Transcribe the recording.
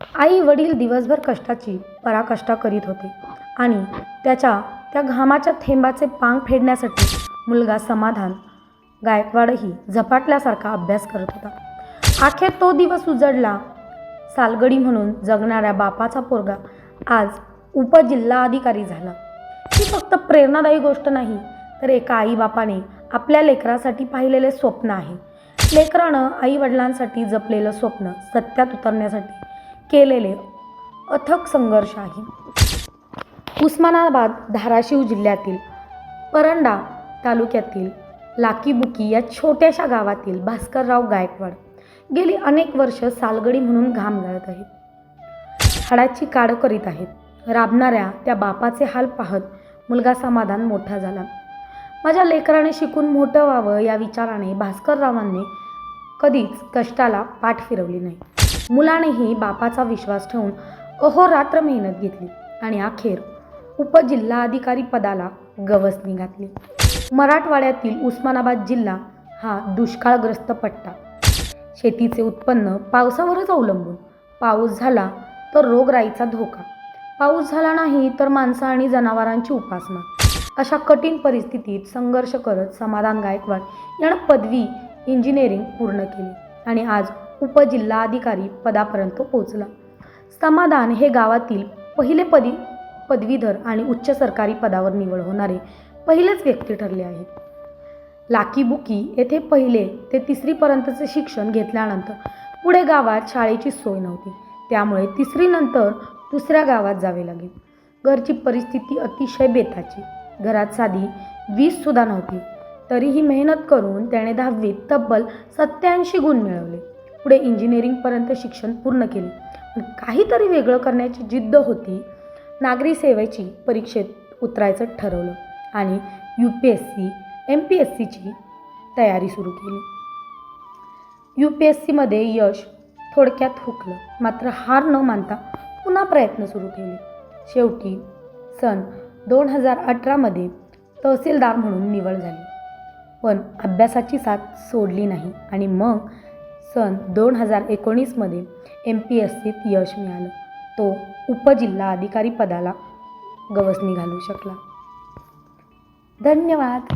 आई वडील दिवसभर कष्टाची पराकष्टा करीत होते. आणि त्याच्या त्या घामाच्या थेंबाचे पांग फेडण्यासाठी मुलगा समाधान गायकवाडही झपाटल्यासारखा अभ्यास करत होता. अखेर तो दिवस उजडला. सालगडी म्हणून जगणाऱ्या बापाचा पोरगा आज उपजिल्हाधिकारी झाला. ही फक्त प्रेरणादायी गोष्ट नाही तर एका आईबापाने आपल्या लेकरासाठी पाहिलेले स्वप्न आहे. लेकरानं आई वडिलांसाठी जपलेलं स्वप्न सत्यात उतरण्यासाठी केलेले अथक संघर्ष आहे उस्मानाबाद धाराशिव जिल्ह्यातील परंडा तालुक्यातील लाकीबुकी या छोट्याशा गावातील भास्करराव गायकवाड गेली अनेक वर्ष सालगडी म्हणून घाम गाळत आहेत. हाडाची काड करीत आहेत. राबणाऱ्या त्या बापाचे हाल पाहत मुलगा समाधान मोठा झाला. माझ्या लेकराने शिकून मोठं व्हावं या विचाराने भास्कररावांनी कधीच कष्टाला पाठ फिरवली नाही. मुलानेही बापाचा विश्वास ठेवून अहोरात्र मेहनत घेतली आणि अखेर उपजिल्हाधिकारी पदाला गवसणी घातली. मराठवाड्यातील उस्मानाबाद जिल्हा हा दुष्काळग्रस्त पट्टा. शेतीचे उत्पन्न पावसावरच अवलंबून. पाऊस झाला तर रोगराईचा धोका. पाऊस झाला नाही तर माणसं आणि जनावरांची उपासना. अशा कठीण परिस्थितीत संघर्ष करत समाधान गायकवाड यानं पदवी इंजिनिअरिंग पूर्ण केली आणि आज उपजिल्हाधिकारी पदापर्यंत पोहोचला. समाधान हे गावातील पहिले पदी पदवीधर आणि उच्च सरकारी पदावर निवड होणारे पहिलेच व्यक्ती ठरले आहेत. लाकीबुकी येथे पहिले ते तिसरीपर्यंतचे शिक्षण घेतल्यानंतर पुढे गावात शाळेची सोय नव्हती. त्यामुळे तिसरीनंतर दुसऱ्या गावात जावे लागेल. घरची परिस्थिती अतिशय बेताची. घरात साधी वीजसुद्धा नव्हती. तरीही मेहनत करून त्याने दहावीत तब्बल सत्याऐंशी गुण मिळवले. पुढे इंजिनिअरिंगपर्यंत शिक्षण पूर्ण केले. पण काहीतरी वेगळं करण्याची जिद्द होती. नागरी सेवेची परीक्षेत उतरायचं ठरवलं आणि U P S C M P S सीची तयारी सुरू केली. यू पी एस सीमध्ये यश थोडक्यात हुकलं. मात्र हार न मानता पुन्हा प्रयत्न सुरू केले. शेवटी सन दोन हजार अठरामध्ये तहसीलदार म्हणून निवड झाली. पण अभ्यासाची साथ सोडली नाही आणि मग सन दोन हजार एकोणीसमध्ये एम पी एस सीत यश मिळालं. तो उपजिल्हाधिकारी पदाला गवसणी घालू शकला. धन्यवाद.